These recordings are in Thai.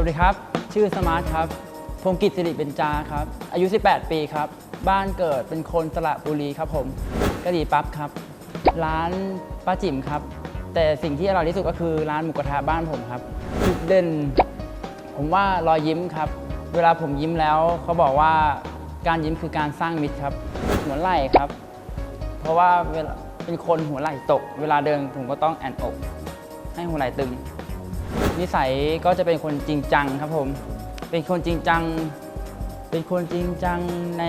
วัสดีครับ ชื่อสมาร์ทครับพงกิจสิริเบญจาครับ อายุ 18 ปีครับ บ้านเกิดเป็นคนสระบุรีครับผมกะหรี่ปั๊บครับ ร้านป้าจิ๋มครับ แต่สิ่งที่อร่อยที่สุดก็คือร้านหมูกระทะบ้านผมครับจุดเด่น ผมว่ารอยยิ้มครับ เวลาผมยิ้มแล้วเขาบอกว่าการยิ้มคือการสร้างมิตรครับ หัวไหล่ครับ เพราะว่าเวลาเป็นคนหัวไหล่ตก เวลาเดินผมก็ต้องแอนอก ให้หัวไหล่ตึง นิสัยก็จะเป็นคนจริงจังครับผม เป็นคนจริงจัง เป็นคนจริงจังใน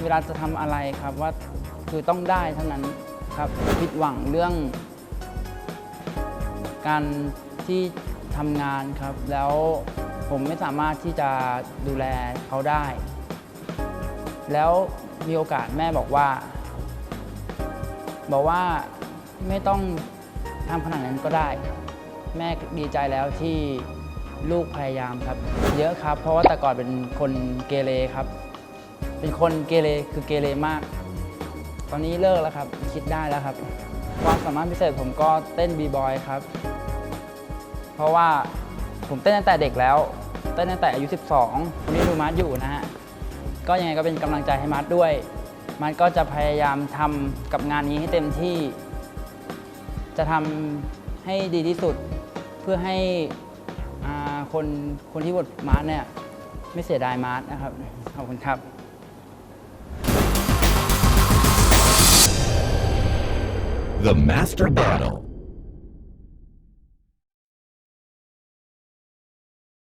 เวลาจะทำอะไรครับว่าคือต้องได้เท่านั้นครับผิดหวังเรื่อง การที่ทำงานครับ แล้วผมไม่สามารถที่จะดูแลเขาได้ แล้วมีโอกาสแม่บอกว่า บอกว่าไม่ต้องทำขนาดนั้นก็ได้ แม่ดีใจแล้วที่ลูกพยายามครับ เยอะครับ เพราะว่าแต่ก่อนเป็นคนเกเรครับ เป็นคนเกเรคือเกเรมาก ตอนนี้เลิกแล้วครับ คิดได้แล้วครับ ความสามารถพิเศษผมก็เต้นบีบอยครับ เพราะว่าผมเต้นตั้งแต่เด็กแล้ว เต้นตั้งแต่อายุ 12คนนี้ดูมาร์ทอยู่นะฮะ ก็ยังไงก็เป็นกำลังใจให้มาร์ทด้วย มาร์ทก็จะพยายามทำกับงานนี้ให้เต็มที่ จะทำให้ดีที่สุด เพื่อให้คนคนที่บดมาร์ทเนี่ยไม่เสียดายมาร์ทนะครับ ขอบคุณครับ The Master Battle.